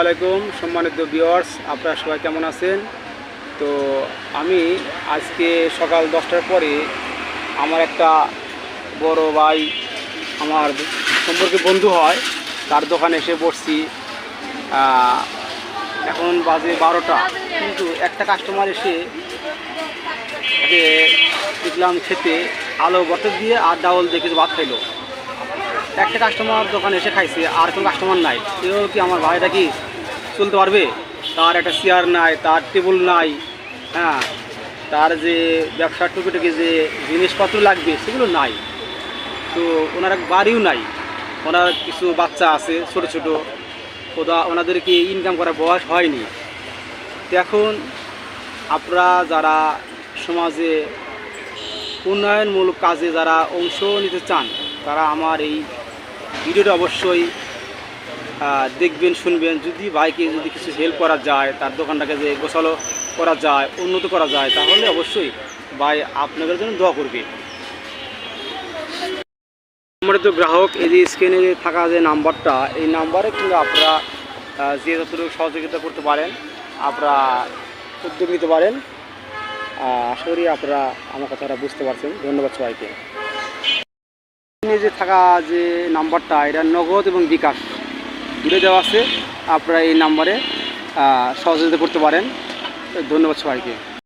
আলাইকুম, সম্মানিত ভিউয়ার্স আপনারা সবাই কেমন আছেন? তো আমি আজকে সকাল দশটার পরে আমার একটা বড় ভাই আমার সম্পর্কে বন্ধু হয়, তার দোকানে এসে বসছি। এখন বাজে বারোটা, কিন্তু একটা কাস্টমার এসে দেখলাম খেতে আলো বটর দিয়ে আর ডাউল দিয়ে কিছু ভাত খাইলো। একটা কাস্টমার দোকানে এসে খাইছে, আর কোনো কাস্টমার নাই। সেও কি আমার ভাইটা কি চলতে পারবে? তার একটা চেয়ার নাই, তার টেবিল নাই হ্যাঁ? তার যে ব্যবসার টুকিটুকি যে জিনিসপত্র লাগবে, সেগুলো নাই। তো ওনার এক বাড়িও নাই। ওনার কিছু বাচ্চা আছে, ছোট ছোট। ওরা ওনাদেরকে ইনকাম করার বয়স হয়নি? এখন আপনারা যারা সমাজে উন্নয়নমূলক কাজে যারা অংশ নিতে চান, তারা আমার এই ভিডিওটা অবশ্যই দেখবেন, শুনবেন। যদি ভাইকে যদি কিছু হেল্প করা যায়, তার দোকানটাকে যে গোছালো করা যায়, উন্নত করা যায়, তাহলে অবশ্যই ভাই আপনাদের জন্য দোয়া করবে। আমার তো গ্রাহক, এই যে স্ক্রিনে থাকা যে নাম্বারটা, এই নাম্বারে কিন্তু আপনারা যে যতটুকু সহযোগিতা করতে পারেন, আপনারা উদ্যোগ নিতে পারেন। আশা করি আপনারা আমার কথাটা বুঝতে পারছেন। ধন্যবাদ সবাইকে। স্ক্রিনে যে থাকা যে নাম্বারটা, এটা নগদ এবং বিকাশ। দুটো দেওয়া আছে, আপনারা এই নাম্বারে সহযোগিতা করতে পারেন। ধন্যবাদ সবাইকে।